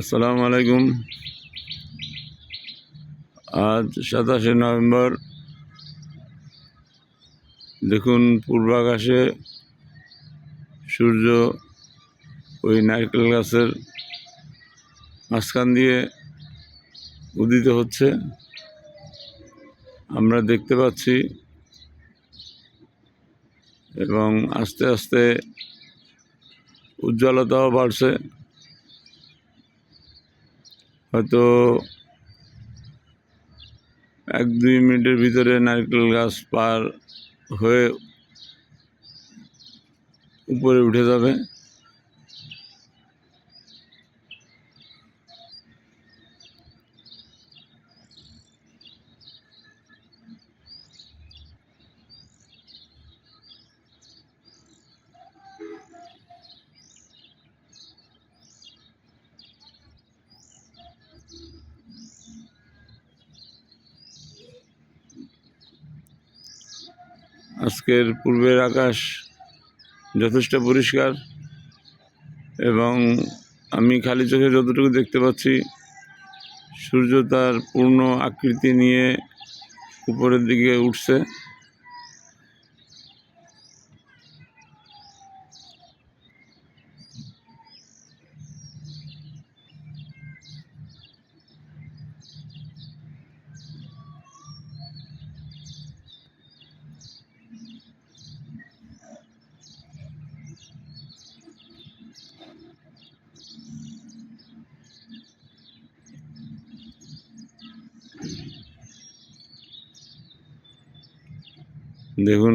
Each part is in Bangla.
আসসালামু আলাইকুম। আজ সাতাশে নভেম্বর। দেখুন, পূর্বাকাশে সূর্য ওই নারকেল গাছের মাঝখান দিয়ে উদিত হচ্ছে। আমরা দেখতে পাচ্ছি এবং আস্তে আস্তে উজ্জ্বলতাও বাড়ছে। হয়তো এক দুই মিনিটের ভিতরে নারকেল গাছ পার হয়ে উপরে উঠে যাবে। আজকের পূর্বের আকাশ যথেষ্ট পরিষ্কার এবং আমি খালি চোখে যতটুকু দেখতে পাচ্ছি, সূর্য তার পূর্ণ আকৃতি নিয়ে উপরের দিকে উঠছে। দেখুন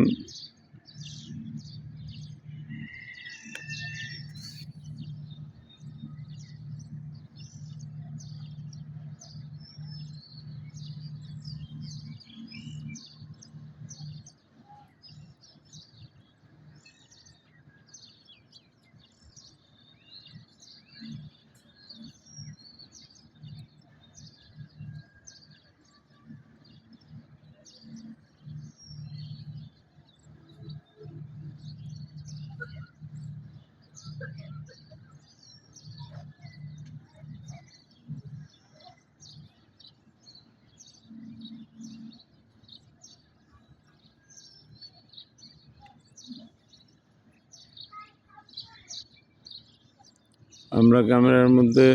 আমরা ক্যামেরার মধ্যে,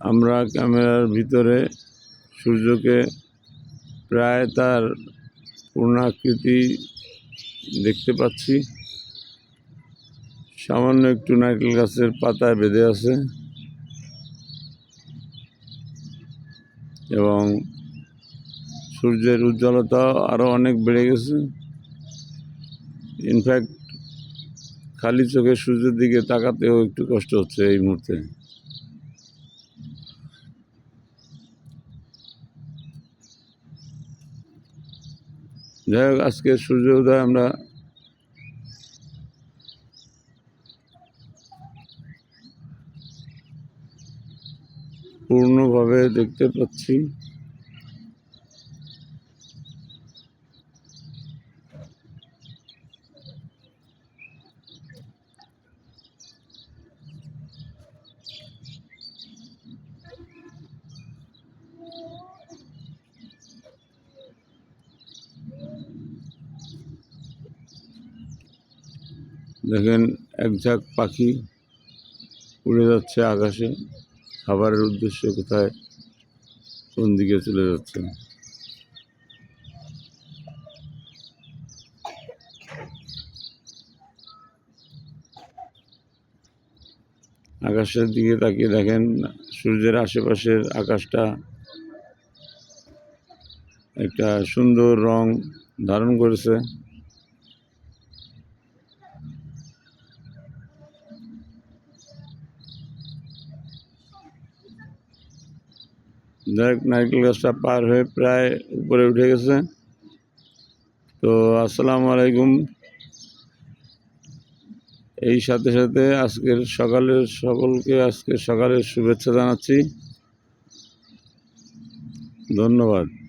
আমরা ক্যামেরার ভিতরে সূর্যকে প্রায় তার পূর্ণাকৃতি দেখতে পাচ্ছি। সামান্য একটু নারকেল গাছের পাতায় বেঁধে আছে। এবং সূর্যের উজ্জ্বলতা আরও অনেক বেড়ে গেছে। ইনফ্যাক্ট খালি চোখে সূর্যের দিকে তাকাতেও একটু কষ্ট হচ্ছে এই মুহূর্তে। যাই হোক, আজকে সূর্য উদয় আমরা পূর্ণভাবে দেখতে পাচ্ছি। দেখেন এক ঝাঁক পাখি উড়ে যাচ্ছে আকাশে। খাবারের উদ্দেশ্য কোথায়? কোন দিকে চলে যাচ্ছে? আকাশের দিকে তাকিয়ে দেখেন সূর্যের আশেপাশের আকাশটা একটা সুন্দর রং ধারণ করেছে। দেখ, নারকেল গাছটা পার হয়ে প্রায় উপরে উঠে গেছে। তো, আসসালামু আলাইকুম। এই সাথে সাথে আজকের সকালের সকলকে আজকে সকালের শুভেচ্ছা জানাচ্ছি। ধন্যবাদ।